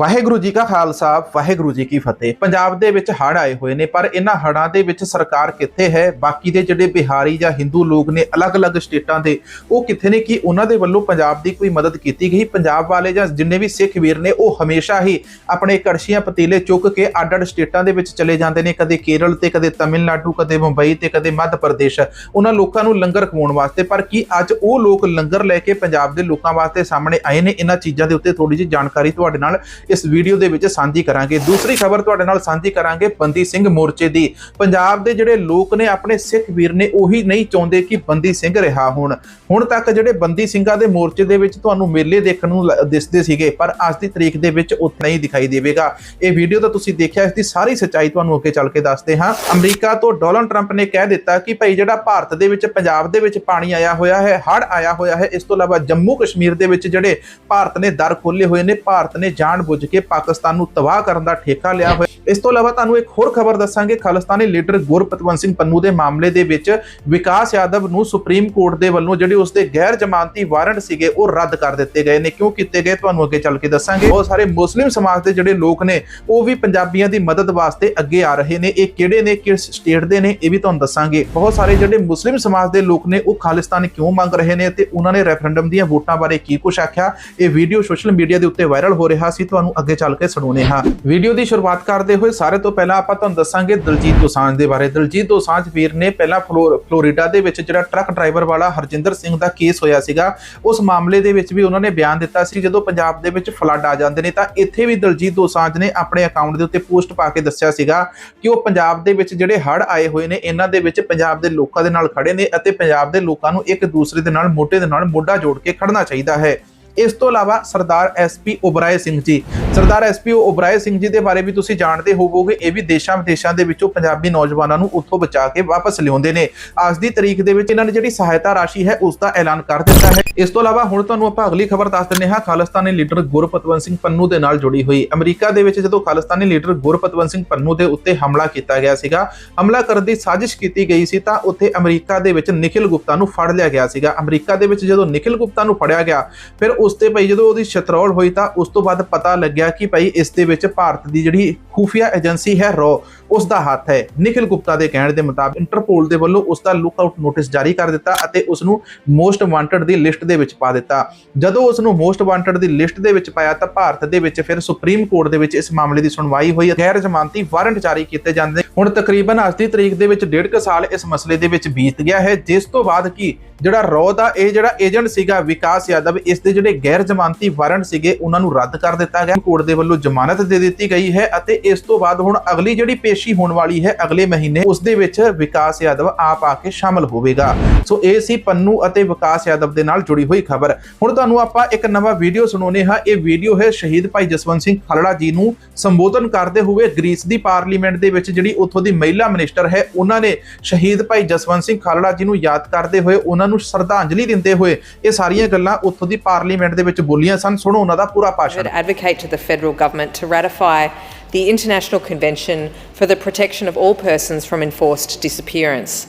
ਵਾਹਿਗੁਰੂ ਜੀ ਕਾ ਖਾਲਸਾ, ਵਾਹਿਗੁਰੂ ਜੀ ਕੀ ਫਤਿਹ। ਪੰਜਾਬ ਦੇ ਵਿੱਚ ਹੜ੍ਹ ਆਏ ਹੋਏ ਨੇ, ਪਰ ਇਹਨਾਂ ਹੜ੍ਹਾਂ ਦੇ ਵਿੱਚ ਸਰਕਾਰ ਕਿੱਥੇ ਹੈ? ਬਾਕੀ ਦੇ ਜਿਹੜੇ ਬਿਹਾਰੀ ਜਾਂ ਹਿੰਦੂ ਲੋਕ ਨੇ, ਅਲੱਗ-ਅਲੱਗ ਸਟੇਟਾਂ ਦੇ, ਉਹ ਕਿੱਥੇ ਨੇ? ਕਿ ਉਹਨਾਂ ਦੇ ਵੱਲੋਂ ਪੰਜਾਬ ਦੀ ਕੋਈ ਮਦਦ ਕੀਤੀ ਗਈ? ਪੰਜਾਬ ਵਾਲੇ ਜਾਂ ਜਿੰਨੇ ਵੀ ਸਿੱਖ ਵੀਰ ਨੇ, ਉਹ ਹਮੇਸ਼ਾ ਹੀ ਆਪਣੇ ਕੜਛੀਆਂ ਪਤੀਲੇ ਚੁੱਕ ਕੇ ਅੱਡ-ਅੱਡ ਸਟੇਟਾਂ ਦੇ ਵਿੱਚ ਚਲੇ ਜਾਂਦੇ ਨੇ। ਕਦੇ ਕੇਰਲ ਤੇ, ਕਦੇ ਤਮਿਲਨਾਡੂ, ਕਦੇ ਮੁੰਬਈ ਤੇ, ਕਦੇ ਮੱਧ ਪ੍ਰਦੇਸ਼। ਉਹਨਾਂ ਲੋਕਾਂ ਨੂੰ ਲੰਗਰ ਖਵਾਉਣ ਵਾਸਤੇ, ਪਰ ਕੀ ਅੱਜ ਉਹ ਲੋਕ ਲੰਗਰ ਲੈ ਕੇ ਪੰਜਾਬ ਦੇ ਲੋਕਾਂ ਵਾਸਤੇ ਸਾਹਮਣੇ ਆਏ ਨੇ? ਇਹਨਾਂ ਚੀਜ਼ਾਂ ਦੇ ਉੱਤੇ ਥੋੜੀ ਜਿਹੀ ਜਾਣਕਾਰੀ ਤੁਹਾਡੇ ਨਾਲ ਇਸ ਵੀਡੀਓ ਦੇ ਵਿੱਚ ਸਾਂਝੀ ਕਰਾਂਗੇ। ਦੂਸਰੀ ਖਬਰ ਤੁਹਾਡੇ ਨਾਲ ਸਾਂਝੀ ਕਰਾਂਗੇ ਬੰਦੀ ਸਿੰਘ ਮੋਰਚੇ ਦੀ। ਪੰਜਾਬ ਦੇ ਜਿਹੜੇ ਲੋਕ ਨੇ, ਆਪਣੇ ਸਿੱਖ ਵੀਰ ਨੇ ਉਹੀ ਨਹੀਂ ਚਾਹੁੰਦੇ ਕਿ ਬੰਦੀ ਸਿੰਘ ਰਿਹਾ ਹੋਣ। ਹੁਣ ਤੱਕ ਜਿਹੜੇ ਬੰਦੀ ਸਿੰਘਾਂ ਦੇ ਮੋਰਚੇ ਦੇ ਵਿੱਚ ਤੁਹਾਨੂੰ ਮੇਲੇ ਦੇਖਣ ਨੂੰ ਦਿਸਦੇ ਸੀਗੇ, ਪਰ ਅੱਜ ਦੀ ਤਰੀਕ ਦੇ ਵਿੱਚ ਉੱਥੇ ਨਹੀਂ ਦਿਖਾਈ ਦੇਵੇਗਾ। ਇਹ ਵੀਡੀਓ ਤਾਂ ਤੁਸੀਂ ਦੇਖਿਆ, ਇਸ ਦੀ ਸਾਰੀ ਸੱਚਾਈ ਤੁਹਾਨੂੰ ਅੱਗੇ ਚੱਲ ਕੇ ਦੱਸਦੇ ਹਾਂ। ਅਮਰੀਕਾ ਤੋਂ ਡੋਨਲਡ ਟਰੰਪ ਨੇ ਕਹਿ ਦਿੱਤਾ ਕਿ ਭਾਈ ਜਿਹੜਾ ਭਾਰਤ ਦੇ ਵਿੱਚ, ਪੰਜਾਬ ਦੇ ਵਿੱਚ ਪਾਣੀ ਆਇਆ ਹੋਇਆ ਹੈ, ਹੜ੍ਹ ਆਇਆ ਹੋਇਆ ਹੈ, ਇਸ ਤੋਂ ਇਲਾਵਾ ਜੰਮੂ ਕਸ਼ਮੀਰ ਦੇ ਵਿੱਚ ਜਿਹੜੇ ਭਾਰਤ ਨੇ ਦਰ ਖੋਲੇ ਹੋਏ ਨੇ, ਭਾਰਤ ਨੇ ਜਾਣਬੁੱਝ ਪੁੱਜ ਕੇ ਪਾਕਿਸਤਾਨ ਨੂੰ ਤਬਾਹ ਕਰਨ ਦਾ ਠੇਕਾ ਲਿਆ ਹੋਇਆ। ਇਸ ਤੋਂ ਇਲਾਵਾ ਤੁਹਾਨੂੰ ਇੱਕ ਹੋਰ ਖਬਰ ਦੱਸਾਂਗੇ। ਖਾਲਿਸਤਾਨੀ ਲੀਡਰ ਗੁਰਪਤਵੰਤ ਸਿੰਘ ਪੰਨੂ ਦੇ ਮਾਮਲੇ ਦੇ ਵਿੱਚ ਵਿਕਾਸ ਯਾਦਵ ਨੂੰ ਸੁਪਰੀਮ ਕੋਰਟ ਦੇ ਵੱਲੋਂ ਜਿਹੜੇ ਉਸਦੇ ਗੈਰ ਜ਼ਮਾਨਤੀ ਵਾਰੰਟ ਸੀਗੇ, ਉਹ ਰੱਦ ਕਰ ਦਿੱਤੇ ਗਏ ਨੇ। ਕਿਉਂ ਕੀਤੇ ਗਏ? ਤੁਹਾਨੂੰ ਅੱਗੇ ਚੱਲ ਕੇ ਦੱਸਾਂਗੇ। ਬਹੁਤ ਸਾਰੇ ਮੁਸਲਿਮ ਸਮਾਜ ਦੇ ਜਿਹੜੇ ਲੋਕ ਨੇ, ਉਹ ਵੀ ਪੰਜਾਬੀਆਂ ਦੀ ਮਦਦ ਵਾਸਤੇ ਅੱਗੇ ਆ ਰਹੇ ਨੇ। ਇਹ ਕਿਹੜੇ ਨੇ? ਕਿਸ ਸਟੇਟ ਦੇ ਨੇ? ਇਹ ਵੀ ਤੁਹਾਨੂੰ ਦੱਸਾਂਗੇ। ਬਹੁਤ ਸਾਰੇ ਜਿਹੜੇ ਮੁਸਲਿਮ ਸਮਾਜ ਦੇ ਲੋਕ ਨੇ, ਉਹ ਖਾਲਿਸਤਾਨ ਕਿਉਂ ਮੰਗ ਰਹੇ ਨੇ ਤੇ ਉਹਨਾਂ ਨੇ ਰੈਫਰੈਂਡਮ ਦੀਆਂ ਵੋਟਾਂ ਬਾਰੇ ਕੀ ਕੁਝ ਆਖਿਆ? ਇਹ ਵੀਡੀਓ ਸੋਸ਼ਲ ਮੀਡੀਆ ਦੇ ਉੱਤੇ ਵਾਇਰਲ ਹੋ ਰਿਹਾ ਸੀ। ਤੁਹਾਨੂੰ ਅੱਗੇ ਚੱਲ ਕੇ ਸੁਣਾਉਣੇ ਹਾਂ। ਵੀਡੀਓ ਦੀ ਸ਼ੁਰੂਆਤ ਕਰਦੇ ਹੋਏ ਸਾਰੇ ਤੋਂ ਪਹਿਲਾਂ ਆਪਾਂ ਤੁਹਾਨੂੰ ਦੱਸਾਂਗੇ ਦਲਜੀਤ ਦੋਸਾਂਝ ਦੇ ਬਾਰੇ। ਦਲਜੀਤ ਦੋਸਾਂਝ ਵੀਰ ਨੇ ਪਹਿਲਾਂ ਫਲੋਰੀਡਾ ਦੇ ਵਿੱਚ ਜਿਹੜਾ ਟਰੱਕ ਡਰਾਈਵਰ ਵਾਲਾ ਹਰਜਿੰਦਰ ਸਿੰਘ ਦਾ ਕੇਸ ਹੋਇਆ ਸੀਗਾ, ਉਸ ਮਾਮਲੇ ਦੇ ਵਿੱਚ ਵੀ ਉਹਨਾਂ ਨੇ ਬਿਆਨ ਦਿੱਤਾ ਸੀ, ਜਦੋਂ ਪੰਜਾਬ ਦੇ ਵਿੱਚ ਫਲੱਡ ਆ ਜਾਂਦੇ ਨੇ ਤਾਂ ਇੱਥੇ ਵੀ ਦਲਜੀਤ ਦੋਸਾਂਝ ਨੇ ਆਪਣੇ ਅਕਾਊਂਟ ਦੇ ਉੱਤੇ ਪੋਸਟ ਪਾ ਕੇ ਦੱਸਿਆ ਸੀਗਾ ਕਿ ਉਹ ਪੰਜਾਬ ਦੇ ਵਿੱਚ ਜਿਹੜੇ ਹੜ੍ਹ ਆਏ ਹੋਏ ਨੇ, ਇਹਨਾਂ ਦੇ ਵਿੱਚ ਪੰਜਾਬ ਦੇ ਲੋਕਾਂ ਦੇ ਨਾਲ ਖੜੇ ਨੇ ਅਤੇ ਪੰਜਾਬ ਦੇ ਲੋਕਾਂ ਨੂੰ ਇੱਕ ਦੂਸਰੇ ਦੇ ਨਾਲ, ਮੋਢੇ ਦੇ ਨਾਲ ਮੋਢਾ ਜੋੜ ਕੇ ਖੜਨਾ ਚਾਹੀਦਾ ਹੈ। ਇਸ ਤੋਂ ਇਲਾਵਾ ਸਰਦਾਰ ਐਸਪੀ ਉਬਰਾਏ ਸਿੰਘ ਜੀ। ਸਰਦਾਰ ਐਸਪੀ ਉਬਰਾਏ ਸਿੰਘ ਜੀ ਦੇ ਬਾਰੇ ਵੀ ਤੁਸੀਂ ਜਾਣਦੇ ਹੋਵੋਗੇ, ਇਹ ਵੀ ਦੇਸ਼ਾਂ ਵਿਦੇਸ਼ਾਂ ਦੇ ਵਿੱਚੋਂ ਪੰਜਾਬੀ ਨੌਜਵਾਨਾਂ ਨੂੰ ਉੱਥੋਂ ਬਚਾ ਕੇ ਵਾਪਸ ਲਿਆਉਂਦੇ ਨੇ। ਅੱਜ ਦੀ ਤਰੀਕ ਦੇ ਵਿੱਚ ਇਹਨਾਂ ਨੇ ਜਿਹੜੀ ਸਹਾਇਤਾ ਰਾਸ਼ੀ ਹੈ, ਉਸ ਦਾ ਐਲਾਨ ਕਰ ਦਿੱਤਾ ਹੈ। ਇਸ ਤੋਂ ਇਲਾਵਾ ਹੁਣ ਤੁਹਾਨੂੰ ਆਪਾਂ ਅਗਲੀ ਖਬਰ ਦੱਸ ਦਿੰਦੇ ਹਾਂ। ਖਾਲਿਸਤਾਨੀ ਲੀਡਰ ਗੁਰਪਤਵੰਤ ਸਿੰਘ ਪੰਨੂ ਦੇ ਨਾਲ ਜੁੜੀ ਹੋਈ। ਅਮਰੀਕਾ ਦੇ ਵਿੱਚ ਜਦੋਂ ਖਾਲਿਸਤਾਨੀ ਲੀਡਰ ਗੁਰਪਤਵੰਤ ਸਿੰਘ ਪੰਨੂ ਦੇ ਉੱਤੇ ਹਮਲਾ ਕੀਤਾ ਗਿਆ ਸੀਗਾ, ਹਮਲਾ ਕਰਨ ਦੀ ਸਾਜ਼ਿਸ਼ ਕੀਤੀ ਗਈ ਸੀ ਤਾਂ ਉੱਥੇ ਅਮਰੀਕਾ ਦੇ ਵਿੱਚ ਨਿਖਿਲ ਗੁਪਤਾ ਨੂੰ ਫੜ ਲਿਆ ਗਿਆ ਸੀਗਾ। ਅਮਰੀਕਾ ਦੇ ਵਿੱਚ ਜਦੋਂ ਨਿਖਿਲ ਗੁਪਤਾ ਨੂੰ ਫੜਿਆ ਗਿਆ, ਫਿਰ ਉਸ ਤੇ ਭਾਈ ਜਦੋਂ ਉਹਦੀ ਸ਼ਤਰੌਲ ਹੋਈ ਤਾਂ ਉਸ ਤੋਂ ਬਾਅਦ ਪਤਾ ਲੱਗਿਆ ਕਿ ਭਾਈ ਇਸ ਦੇ ਵਿੱਚ ਭਾਰਤ ਦੀ ਜਿਹੜੀ ਖੂਫੀਆ ਏਜੰਸੀ ਹੈ ਰੋ ਉਸ ਦਾ ਹੱਥ ਹੈ। ਨਿਖਿਲ ਗੁਪਤਾ ਦੇ ਕਹਿਣ ਦੇ ਮੁਤਾਬਕ ਇੰਟਰਪੋਲ ਦੇ ਵੱਲੋਂ ਉਸ ਦਾ ਲੁੱਕ ਆਊਟ ਨੋਟਿਸ ਜਾਰੀ ਕਰ ਦਿੱਤਾ ਅਤੇ ਉਸ ਨੂੰ ਮੋਸਟ ਵਾਂਟਡ ਦੀ ਲਿਸਟ ਦੇ ਵਿੱਚ ਪਾ ਦਿੱਤਾ। ਜਦੋਂ ਉਸ ਨੂੰ ਮੋਸਟ ਵਾਂਟਡ ਦੀ ਲਿਸਟ ਦੇ ਵਿੱਚ ਪਾਇਆ ਤਾਂ ਭਾਰਤ ਦੇ ਵਿੱਚ ਫਿਰ ਸੁਪਰੀਮ ਕੋਰਟ ਦੇ ਵਿੱਚ ਇਸ ਮਾਮਲੇ ਦੀ ਸੁਣਵਾਈ ਹੋਈ ਗੈਰ ਜ਼ਮਾਨਤੀ ਵਾਰੰਟ ਜਾਰੀ ਕੀਤੇ ਜਾਂਦੇ ਹੁਣ ਤਕਰੀਬਨ ਅੱਜ ਦੀ ਤਰੀਕ ਦੇ ਵਿੱਚ ਡੇਢ ਕੁ ਸਾਲ ਇਸ ਮਸਲੇ ਦੇ ਵਿੱਚ ਬੀਤ ਗਿਆ ਹੈ, ਜਿਸ ਤੋਂ ਬਾਅਦ ਕੀ ਜਿਹੜਾ ਰੋ ਦਾ ਇਹ ਜਿਹੜਾ ਏਜੰਟ ਸੀਗਾ ਵਿਕਾਸ ਯਾਦਵ, ਇਸ ਦੇ ਜਿਹੜੇ ਗੈਰ ਜ਼ਮਾਨਤੀ ਵਾਰੰਟ ਸੀਗੇ, ਉਹਨਾਂ ਨੂੰ ਰੱਦ ਕਰ ਦਿੱਤਾ ਗਿਆ। ਕੋਰਟ ਦੇ ਵੱਲੋਂ ਜ਼ਮਾਨਤ ਦੇ ਦਿੱਤੀ ਗਈ ਹੈ ਅਤੇ ਇਸ ਤੋਂ ਬਾਅਦ ਹੁਣ ਅਗਲੀ ਜਿਹੜੀ ਪੇਸ਼ੀ ਹੋਣ ਵਾਲੀ ਹੈ ਅਗਲੇ ਮਹੀਨੇ, ਉਸ ਦੇ ਵਿੱਚ ਵਿਕਾਸ ਯਾਦਵ ਆਪ ਆ ਕੇ ਸ਼ਾਮਲ ਹੋਵੇਗਾ। ਸੋ ਇਹ ਸੀ ਪੰਨੂ ਅਤੇ ਵਿਕਾਸ ਯਾਦਵ ਦੇ ਨਾਲ ਜੁੜੀ ਹੋਈ ਖਬਰ। ਹੁਣ ਤੁਹਾਨੂੰ ਆਪਾਂ ਇੱਕ ਨਵਾਂ ਵੀਡੀਓ ਸੁਣਾਉਨੇ ਹਾਂ। ਇਹ ਵੀਡੀਓ ਹੈ ਸ਼ਹੀਦ ਭਾਈ ਜਸਵੰਤ ਸਿੰਘ ਖਾਲੜਾ ਜੀ ਨੂੰ ਸੰਬੋਧਨ ਕਰਦੇ ਹੋਏ ਗ੍ਰੀਸ ਦੀ ਪਾਰਲੀਮੈਂਟ ਦੇ ਵਿੱਚ ਜਿਹੜੀ ਉੱਥੋਂ ਦੀ ਮਹਿਲਾ ਮਿਨਿਸਟਰ ਹੈ, ਉਹਨਾਂ ਨੇ ਸ਼ਹੀਦ ਭਾਈ ਜਸਵੰਤ ਸਿੰਘ ਖਾਲੜਾ ਜੀ ਨੂੰ ਯਾਦ ਕਰਦੇ ਹੋਏ ਉਹਨਾਂ ਨੂੰ ਸ਼ਰਧਾਂਜਲੀ ਦਿੰਦੇ ਹੋਏ ਇਹ ਸਾਰੀਆਂ ਗੱਲਾਂ ਉੱਥੋਂ ਦੀ ਪਾਰਲੀਮੈਂਟ ਦੇ ਵਿੱਚ ਬੋਲੀਆਂ ਸਨ ਸੁਣੋ ਉਹਨਾਂ ਦਾ ਪੂਰਾ ਭਾਸ਼ਣ would advocate to the federal government to ratify the International Convention for the Protection of All Persons from Enforced Disappearance.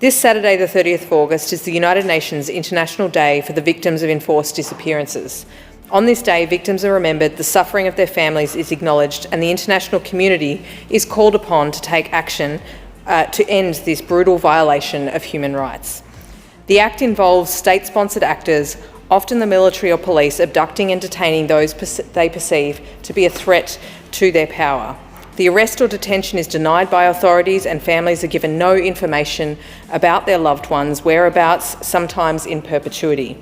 This Saturday, the 30th of August, is the United Nations International Day for the Victims of Enforced Disappearances. On this day, victims are remembered, the suffering of their families is acknowledged, and the international community is called upon to take action uh, to end this brutal violation of human rights. The Act involves state sponsored actors, often the military or police, abducting and detaining those they perceive to be a threat to their power. The arrest or detention is denied by authorities, and families are given no information about their loved ones' whereabouts, sometimes in perpetuity.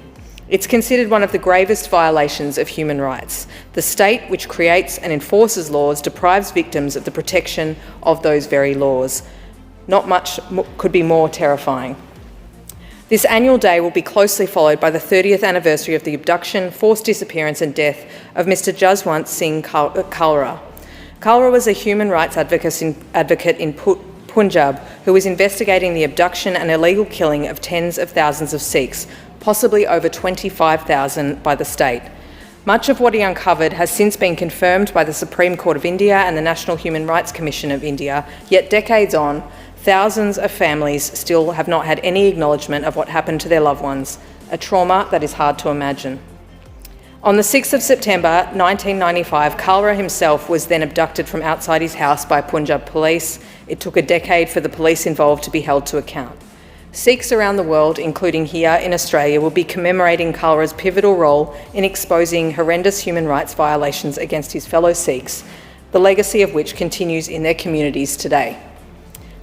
It's considered one of the gravest violations of human rights. The state, which creates and enforces laws, deprives victims of the protection of those very laws. Not much could be more terrifying. This annual day will be closely followed by the 30th anniversary of the abduction, forced disappearance, and death of Mr. Jaswant Singh Kal- uh, Kalra. Kalra was a human rights advocate in, Punjab who was investigating the abduction and illegal killing of tens of thousands of Sikhs, possibly over 25,000 by the state. Much of what he uncovered has since been confirmed by the Supreme Court of India and the National Human Rights Commission of India, yet decades on, thousands of families still have not had any acknowledgement of what happened to their loved ones, a trauma that is hard to imagine. On the 6th of September 1995, Kalra himself was then abducted from outside his house by Punjab police. It took a decade for the police involved to be held to account. Sikhs around the world, including here in Australia, will be commemorating Kalra's pivotal role in exposing horrendous human rights violations against his fellow Sikhs, the legacy of which continues in their communities today.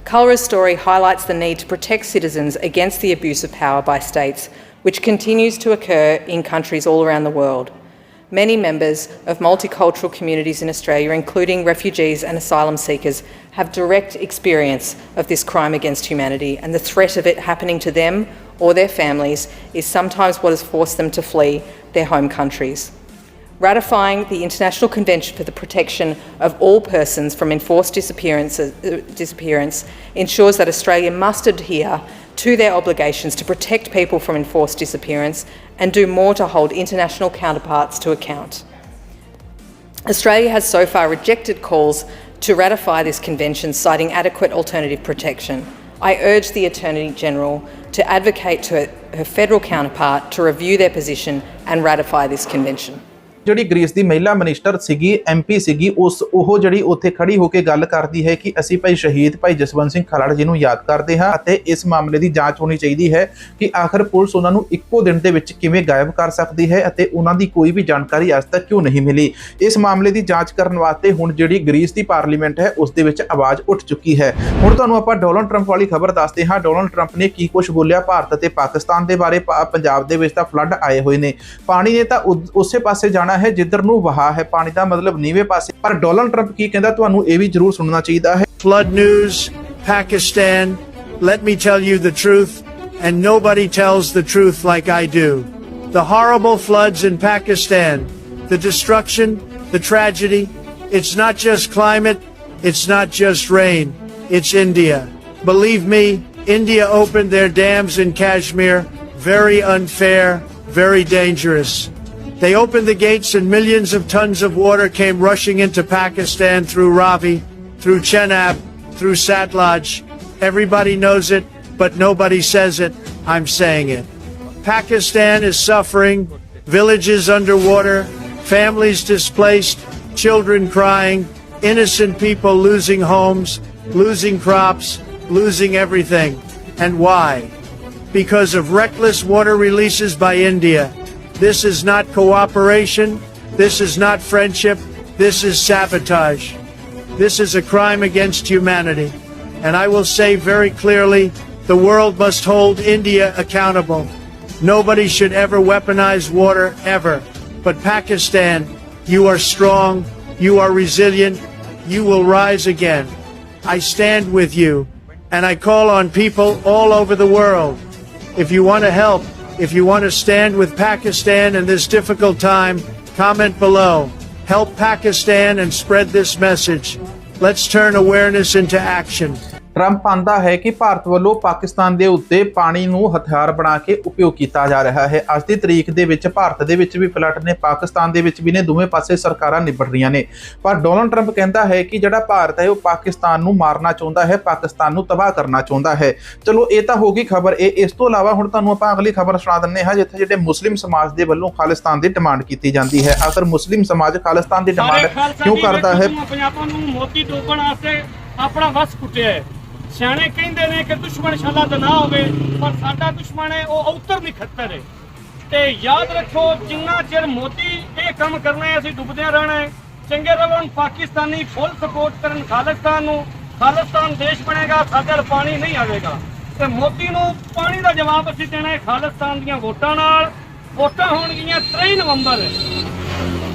Kalra's story highlights the need to protect citizens against the abuse of power by states, which continues to occur in countries all around the world. Many members of multicultural communities in Australia, including refugees and asylum seekers, have direct experience of this crime against humanity, and the threat of it happening to them or their families is sometimes what has forced them to flee their home countries. Ratifying the International Convention for the Protection of All Persons from Enforced Disappearance, uh, disappearance ensures that Australia must adhere to their obligations to protect people from enforced disappearance and do more to hold international counterparts to account. Australia has so far rejected calls to ratify this convention, citing adequate alternative protection. I urge the Attorney General to advocate to her, her federal counterpart to review their position and ratify this convention. ਜਿਹੜੀ Greece ਦੀ ਮਹਿਲਾ minister ਸੀਗੀ MP ਸੀਗੀ, ਉਸ ਉਹ ਜਿਹੜੀ ਉੱਥੇ ਖੜੀ ਹੋ ਕੇ ਗੱਲ ਕਰਦੀ ਹੈ ਕਿ ਅਸੀਂ ਭਾਈ ਸ਼ਹੀਦ ਭਾਈ ਜਸਵੰਤ ਸਿੰਘ ਖਲੜ ਜੀ ਨੂੰ ਯਾਦ ਕਰਦੇ ਹਾਂ ਅਤੇ ਇਸ ਮਾਮਲੇ ਦੀ ਜਾਂਚ ਹੋਣੀ ਚਾਹੀਦੀ ਹੈ ਕਿ ਆਖਰ ਪੁਲਿਸ ਉਹਨਾਂ ਨੂੰ ਇੱਕੋ ਦਿਨ ਦੇ ਵਿੱਚ ਕਿਵੇਂ ਗਾਇਬ ਕਰ ਸਕਦੀ ਹੈ ਅਤੇ ਉਹਨਾਂ ਦੀ ਕੋਈ ਵੀ ਜਾਣਕਾਰੀ ਅੱਜ ਤੱਕ ਕਿਉਂ ਨਹੀਂ ਮਿਲੀ। ਇਸ ਮਾਮਲੇ ਦੀ ਜਾਂਚ ਕਰਨ ਵਾਸਤੇ ਹੁਣ ਜਿਹੜੀ ਗ੍ਰੀਸ ਦੀ ਪਾਰਲੀਮੈਂਟ ਹੈ, ਉਸ ਦੇ ਵਿੱਚ ਆਵਾਜ਼ ਉੱਠ ਚੁੱਕੀ ਹੈ। ਹੁਣ ਤੁਹਾਨੂੰ ਆਪਾਂ ਡੋਨਲਡ ਟਰੰਪ ਵਾਲੀ ਖਬਰ ਦੱਸਦੇ ਹਾਂ। ਡੋਨਲਡ ਟਰੰਪ ਨੇ ਕੀ ਕੁਝ ਬੋਲਿਆ ਭਾਰਤ ਅਤੇ ਪਾਕਿਸਤਾਨ ਦੇ ਬਾਰੇ, ਪਾ- ਪੰਜਾਬ ਦੇ ਵਿੱਚ ਤਾਂ ਫਲੱਡ ਆਏ ਹੋਏ ਨੇ। ਪਾਣੀ ਨੇ ਤਾਂ ਉਦ- ਉਸੇ ਪਾਸੇ ਜਾਣਾ ਹੈ ਜਿੱਧਰ ਨੂੰ ਵਹਾ ਹੈ ਪਾਣੀ ਦਾ ਮਤਲਬ ਨੀਵੇਂ ਪਾਸੇ ਪਰ ਡੋਨਲਡ ਟਰੰਪ ਕੀ ਕਹਿੰਦਾ ਤੁਹਾਨੂੰ ਇਹ ਵੀ ਜ਼ਰੂਰ ਸੁਣਨਾ ਚਾਹੀਦਾ ਹੈ Flood news, Pakistan. Let me tell you the truth, and nobody tells the truth like I do. The horrible floods in Pakistan, the destruction, the tragedy. It's not just climate, it's not just rain, it's India. Believe me, India opened their dams in Kashmir. Very unfair, very dangerous. They opened the gates and millions of tons of water came rushing into Pakistan through Ravi, through Chenab, through Satluj. Everybody knows it, but nobody says it. I'm saying it. Pakistan is suffering, villages underwater, families displaced, children crying, innocent people losing homes, losing crops, losing everything. And why? Because of reckless water releases by India. This is not cooperation. This is not friendship. This is sabotage. This is a crime against humanity. And I will say very clearly the world must hold India accountable. Nobody should ever weaponize water, ever. But Pakistan, you are strong. You are resilient. You will rise again. I stand with you. And I call on people all over the world. If you want to help, if you want to stand with Pakistan in this difficult time, comment below. Help Pakistan and spread this message. Let's turn awareness into action. Trump ਆਂਦਾ ਹੈ ਕਿ ਭਾਰਤ ਵੱਲੋਂ ਪਾਕਿਸਤਾਨ ਦੇ ਉੱਤੇ ਪਾਣੀ ਨੂੰ ਹਥਿਆਰ ਬਣਾ ਕੇ ਉਪਯੋਗ ਕੀਤਾ ਜਾ ਰਿਹਾ ਹੈ। ਅੱਜ ਦੀ ਤਰੀਕ ਦੇ ਵਿੱਚ ਭਾਰਤ ਦੇ ਵਿੱਚ ਵੀ ਫਲੱਟ ਨੇ ਪਾਕਿਸਤਾਨ ਦੇ ਵਿੱਚ ਵੀ ਨੇ ਦੋਵੇਂ ਪਾਸੇ ਸਰਕਾਰਾਂ ਨਿਬੜ ਰਹੀਆਂ ਨੇ। ਪਰ ਡੋਨਲਡ ਟਰੰਪ ਕਹਿੰਦਾ ਹੈ ਕਿ ਜਿਹੜਾ ਭਾਰਤ ਹੈ ਉਹ ਪਾਕਿਸਤਾਨ ਨੂੰ ਮਾਰਨਾ ਚਾਹੁੰਦਾ ਹੈ ਪਾਕਿਸਤਾਨ ਨੂੰ ਤਬਾਹ ਕਰਨਾ ਚਾਹੁੰਦਾ ਹੈ। ਚਲੋ ਇਹ ਤਾਂ ਹੋ ਗਈ ਖਬਰ। ਇਹ ਇਸ ਤੋਂ ਇਲਾਵਾ ਹੁਣ ਤੁਹਾਨੂੰ ਆਪਾਂ ਅਗਲੀ ਖਬਰ ਸੁਣਾ ਦਿੰਨੇ ਹਾਂ ਜਿੱਥੇ ਜਿਹੜੇ ਮੁਸਲਿਮ ਸਮਾਜ ਦੇ ਵੱਲੋਂ ਖਾਲਿਸਤਾਨ ਦੀ ਡਿਮਾਂਡ ਕੀਤੀ ਜਾਂਦੀ ਹੈ। ਆਖਰ ਮੁਸਲਿਮ ਸਮਾਜ ਖਾਲਿਸਤਾਨ ਦੀ ਡਿਮਾਂਡ ਕਿਉਂ ਕਰਦਾ ਹੈ? ਵੇਖੋ ਪੰਜਾਬਾਂ ਨੂੰ ਮੋਤੀ ਡੋਬਣ ਵਾਸਤੇ ਆਪਣਾ ਵਸ ਕੁੱਟਿਆ ਹੈ। ਸਿਆਣੇ ਕਹਿੰਦੇ ਨੇ ਕਿ ਦੁਸ਼ਮਣ ਸ਼ਾਲਾ ਤਾਂ ਨਾ ਹੋਵੇ, ਪਰ ਸਾਡਾ ਦੁਸ਼ਮਣ ਹੈ, ਉਹ ਉਤਰ ਨਹੀਂ ਹੈ। ਤੇ ਯਾਦ ਰੱਖੋ, ਜਿੰਨਾ ਚਿਰ ਮੋਦੀ ਇਹ ਕੰਮ ਕਰਨਾ ਹੈ, ਅਸੀਂ ਡੁੱਬਦਿਆਂ ਰਹਿਣਾ ਹੈ। ਚੰਗੇ ਰਹੋ ਪਾਕਿਸਤਾਨੀ ਫੁੱਲ ਸਪੋਰਟ ਕਰਨ ਖਾਲਿਸਤਾਨ ਨੂੰ। ਖਾਲਿਸਤਾਨ ਦੇਸ਼ ਬਣੇਗਾ, ਸਾਡੇ ਪਾਣੀ ਨਹੀਂ ਆਵੇਗਾ। ਤੇ ਮੋਦੀ ਨੂੰ ਪਾਣੀ ਦਾ ਜਵਾਬ ਅਸੀਂ ਦੇਣਾ ਹੈ ਖਾਲਿਸਤਾਨ ਦੀਆਂ ਵੋਟਾਂ ਨਾਲ। ਵੋਟਾਂ ਹੋਣਗੀਆਂ 23 ਨਵੰਬਰ।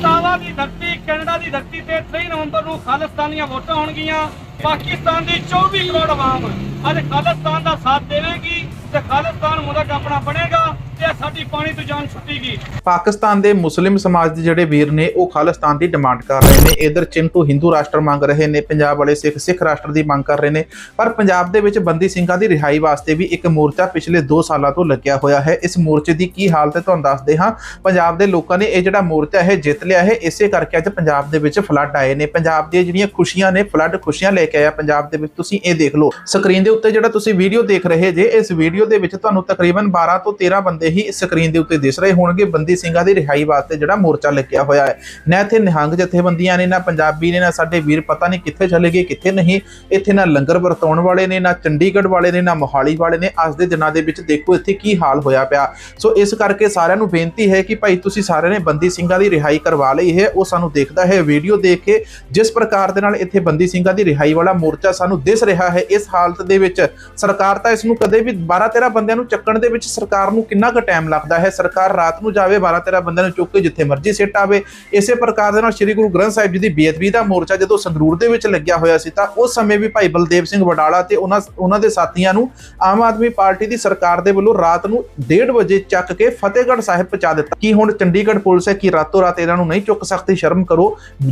ਤਾਵਾ ਦੀ ਧਰਤੀ, ਕੈਨੇਡਾ ਦੀ ਧਰਤੀ ਤੇ 23 ਨਵੰਬਰ ਨੂੰ ਖਾਲਿਸਤਾਨੀਆਂ ਵੋਟਾਂ ਹੋਣਗੀਆਂ। ਪਾਕਿਸਤਾਨ ਦੀ 24 ਕਰੋੜ ਆਵਾਮ ਅੱਜ ਖਾਲਿਸਤਾਨ ਦਾ ਸਾਥ ਦੇਵੇਗੀ ਤੇ ਖਾਲਿਸਤਾਨ ਮੁਲਕ ਆਪਣਾ ਬਣੇਗਾ। ਸਾਡੀ ਪਾਣੀ ਤੋਂ ਜਾਨ ਛੁੱਟੇਗੀ। ਪਾਕਿਸਤਾਨ ਦੇ ਮੁਸਲਿਮ ਸਮਾਜ ਦੇ ਜਿਹੜੇ ਵੀਰ ਨੇ, ਉਹ ਖਾਲਿਸਤਾਨ ਦੀ ਡਿਮਾਂਡ ਕਰ ਰਹੇ ਨੇ। ਇਧਰ ਚਿੰਟੂ ਹਿੰਦੂ ਰਾਸ਼ਟਰ ਮੰਗ ਰਹੇ ਨੇ, ਪੰਜਾਬ ਵਾਲੇ ਸਿੱਖ ਸਿੱਖ ਰਾਸ਼ਟਰ ਦੀ ਮੰਗ ਕਰ ਰਹੇ ਨੇ। ਪਰ ਪੰਜਾਬ ਦੇ ਵਿੱਚ ਬੰਦੀ ਸਿੰਘਾਂ ਦੀ ਰਿਹਾਈ ਵਾਸਤੇ ਵੀ ਇੱਕ ਮੋਰਚਾ ਪਿਛਲੇ 2 ਸਾਲਾਂ ਤੋਂ ਲੱਗਿਆ ਹੋਇਆ ਹੈ। ਇਸ ਮੋਰਚੇ ਦੀ ਕੀ ਹਾਲਤ ਹੈ, ਤੁਹਾਨੂੰ ਦੱਸਦੇ ਹਾਂ। ਪੰਜਾਬ ਦੇ ਲੋਕਾਂ ਨੇ ਇਹ ਜਿਹੜਾ ਮੋਰਚਾ ਹੈ ਜਿੱਤ ਲਿਆ ਹੈ। ਇਸੇ ਕਰਕੇ ਅੱਜ ਪੰਜਾਬ ਦੇ ਵਿੱਚ ਫਲੱਡ ਆਏ ਨੇ। ਪੰਜਾਬ ਦੀਆਂ ਜਿਹੜੀਆਂ ਖੁਸ਼ੀਆਂ ਨੇ ਫਲੱਡ ਖੁਸ਼ੀਆਂ ਲੈ ਕੇ ਆਇਆ ਪੰਜਾਬ ਦੇ ਵਿੱਚ। ਤੁਸੀਂ ਇਹ ਦੇਖ ਲਓ। ਸਕਰੀਨ ਦੇ ਉੱਤੇ ਜਿਹੜਾ ਤੁਸੀਂ ਵੀਡੀਓ ਦੇਖ ਰਹੇ ਜੇ, ਇਸ ਵੀਡੀਓ ਦੇ ਵਿੱਚ ਤੁਹਾਨੂੰ ਤਕਰੀਬਨ 12 ਤੋਂ 13 ਬੰਦੇ ਹੀ ਸਕਰੀਨ ਦੇ ਉੱਤੇ ਦਿਸ ਰਹੇ ਹੋਣਗੇ। ਬੰਦੀ ਸਿੰਘਾਂ ਦੀ ਰਿਹਾਈ ਵਾਸਤੇ ਜਿਹੜਾ ਮੋਰਚਾ ਲੱਗਿਆ ਹੋਇਆ ਹੈ। ਨਾ ਇੱਥੇ ਨਿਹੰਗ ਜਥੇਬੰਦੀਆਂ ਨੇ, ਨਾ ਪੰਜਾਬੀ ਨੇ, ਨਾ ਸਾਡੇ ਵੀਰ ਪਤਾ ਨਹੀਂ ਕਿੱਥੇ ਚਲੇ ਗਏ, ਕਿੱਥੇ ਨਹੀਂ। ਇੱਥੇ ਨਾ ਲੰਗਰ ਵਰਤਾਉਣ ਵਾਲੇ ਨੇ, ਨਾ ਚੰਡੀਗੜ੍ਹ ਵਾਲੇ ਨੇ, ਨਾ ਮੋਹਾਲੀ ਵਾਲੇ ਨੇ। ਅੱਜ ਦੇ ਦਿਨਾਂ ਦੇ ਵਿੱਚ ਦੇਖੋ ਇੱਥੇ ਕੀ ਹਾਲ ਹੋਇਆ ਪਿਆ। ਸੋ ਇਸ ਕਰਕੇ ਸਾਰਿਆਂ ਨੂੰ ਬੇਨਤੀ ਹੈ ਕਿ ਭਾਈ ਤੁਸੀਂ ਸਾਰਿਆਂ ਨੇ ਬੰਦੀ ਸਿੰਘਾਂ ਦੀ ਰਿਹਾਈ ਕਰਵਾ ਲਈ ਹੈ। ਉਹ ਸਾਨੂੰ ਦੇਖਦਾ ਹੈ, ਵੀਡੀਓ ਦੇਖ ਕੇ ਜਿਸ ਪ੍ਰਕਾਰ ਦੇ ਨਾਲ ਇੱਥੇ ਬੰਦੀ ਸਿੰਘਾਂ ਦੀ ਰਿਹਾਈ ਵਾਲਾ ਮੋਰਚਾ ਸਾਨੂੰ ਦਿਸ ਰਿਹਾ ਹੈ। ਇਸ ਹਾਲਤ ਦੇ ਵਿੱਚ ਸਰਕਾਰ ਤਾਂ ਇਸ ਨੂੰ ਕਦੇ ਵੀ 12 13 ਬੰਦਿਆਂ ਨੂੰ ਚੱਕਣ ਦੇ ਵਿੱਚ ਸਰਕਾਰ ਨੂੰ ਕਿੰਨਾ ਕੁ ਟਾਈਮ ਲੱਗਦਾ ਹੈ। ਸਰਕਾਰ ਰਾਤ ਨੂੰ ਜਾਵੇ 12 13 ਬੰਦਿਆਂ ਨੂੰ ਚੁੱਕ ਕੇ ਜਿੱਥੇ ਮਰਜ਼ੀ ਸਿੱਟ ਆਵੇ। ਇਸੇ ਪ੍ਰਕਾਰ ਦੇ ਨਾਲ ਸ੍ਰੀ ਗੁਰੂ ਗ੍ਰੰਥ ਸਾਹਿਬ ਜੀ ਦੀ ਬੇਅਦਬੀ ਦਾ ਮੋਰਚਾ ਜਦੋਂ ਸੰਗਰੂਰ ਦੇ ਵਿੱਚ ਲੱਗਿਆ ਹੋਇਆ ਸੀ, ਤਾਂ ਉਸ ਸਮੇਂ ਵੀ ਭਾਈ ਬਲਦੇਵ ਸਿੰਘ ਵਡਾਲਾ ਤੇ ਉਹਨਾਂ ਉਹਨਾਂ ਦੇ ਸਾਥੀਆਂ ਨੂੰ ਆਮ ਆਦਮੀ ਪਾਰਟੀ ਦੀ ਸਰਕਾਰ ਦੇ ਵੱਲੋਂ ਰਾਤ ਨੂੰ 1:30 ਵਜੇ ਚੱਕ ਕੇ ਫਤਿਹਗੜ੍ਹ ਸਾਹਿਬ ਪਹੁੰਚਾ ਦਿੱਤਾ। ਕੀ ਹੁਣ ਚੰਡੀਗੜ੍ਹ ਪੁਲਿਸ ਹੈ ਕਿ ਰਾਤੋਂ ਰਾਤ ਇਹਨਾਂ ਨੂੰ ਨਹੀਂ ਚੁੱਕ ਸਕਦੀ? ਸ਼ਰਮ ਕਰੋ।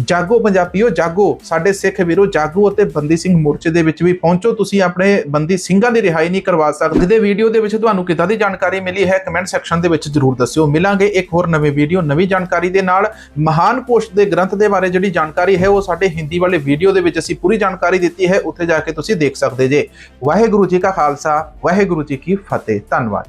ਜਾਗੋ ਪੰਜਾਬੀਓ, ਜਾਗੋ। ਸਾਡੇ ਸਿੱਖ ਵੀਰੋ, ਜਾਗੋ ਅਤੇ ਬੰਦੀ ਸਿੰਘ ਮੋਰਚੇ ਦੇ ਵਿੱਚ ਵੀ ਪਹੁੰਚੋ। ਤੁਸੀਂ ਆਪਣੇ ਬੰਦੀ ਸਿੰਘਾਂ ਦੀ ਰਿਹਾਈ ਨਹੀਂ ਕਰਵਾ ਸਕਦੇ। ਦੇ ਵੀਡੀਓ ਦੇ ਵਿੱਚ ਤੁਹਾਨੂੰ ਕਿੱਦਾਂ ਦੀ ਜਾਣਕਾਰੀ ਮਿਲੀ ਹੈ ਕਮੈਂਟਸ ਸੈਕਸ਼ਨ ਦੇ ਵਿੱਚ ਜਰੂਰ ਦੱਸਿਓ। ਮਿਲਾਂਗੇ ਇੱਕ ਹੋਰ ਨਵੀਂ ਵੀਡੀਓ ਨਵੀਂ ਜਾਣਕਾਰੀ ਦੇ ਨਾਲ। ਮਹਾਨ ਕੋਸ਼ ਦੇ ਗ੍ਰੰਥ ਦੇ ਬਾਰੇ ਜਿਹੜੀ ਜਾਣਕਾਰੀ ਹੈ, ਉਹ ਸਾਡੇ ਹਿੰਦੀ ਵਾਲੇ ਵੀਡੀਓ ਦੇ ਵਿੱਚ ਅਸੀਂ ਪੂਰੀ ਜਾਣਕਾਰੀ ਦਿੱਤੀ ਹੈ। ਉੱਥੇ ਜਾ ਕੇ ਤੁਸੀਂ ਦੇਖ ਸਕਦੇ ਜੇ। ਵਾਹਿਗੁਰੂ ਜੀ ਕਾ ਖਾਲਸਾ, ਵਾਹਿਗੁਰੂ ਜੀ ਕੀ ਫਤਿਹ। ਧੰਨਵਾਦ।